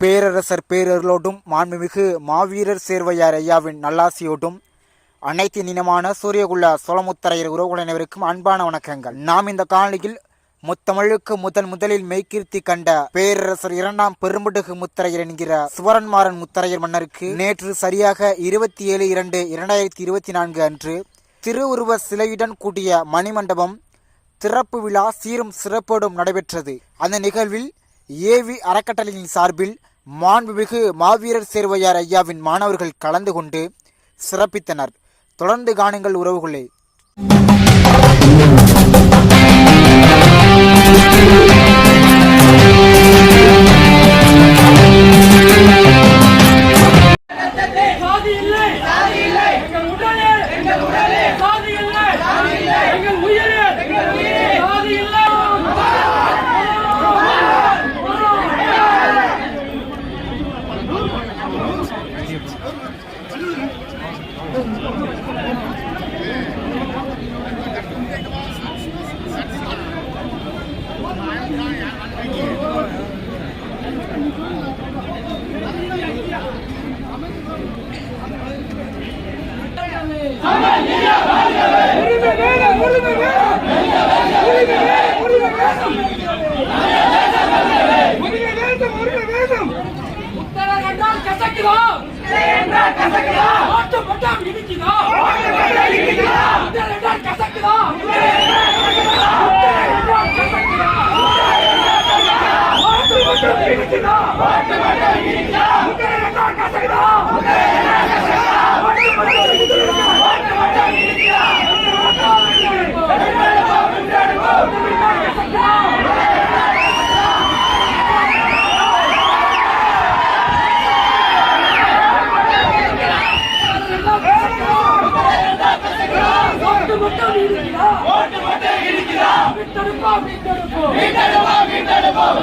பேரரசர் பேரர்களோடும் மாண்புமிகு மாவீரர் சேர்வையார் ஐயாவின் நல்லாசியோடும் அனைத்து இனமான சூரியகுள்ள சோழமுத்தரையர் உறவுடனவருக்கும் அன்பான வணக்கங்கள். நாம் இந்த காணொலியில் முத்தமிழுக்கு முதன் முதலில் மெய்கீர்த்தி கண்ட பேரரசர் இரண்டாம் பெரும்படுகு முத்தரையர் என்கிற சுவரன்மாறன் முத்தரையர் மன்னருக்கு நேற்று சரியாக இருபத்தி ஏழு இரண்டு இரண்டாயிரத்தி இருபத்தி நான்கு அன்று திருவுருவ சிலையுடன் கூட்டிய மணிமண்டபம் திறப்பு விழா சீரும் சிறப்போடும் நடைபெற்றது. அந்த நிகழ்வில் ஏவி அறக்கட்டளையின் சார்பில் மாண்புமிகு மாவீரர் சேர்வையார் ஐயாவின் மாணவர்கள் கலந்து கொண்டு சிறப்பித்தனர். தொடர்ந்து காணுங்கள் உறவுகளே. হচ্ছে என்றால் கசக்குதோம் மட்டும் மீட்டெடுப்போம்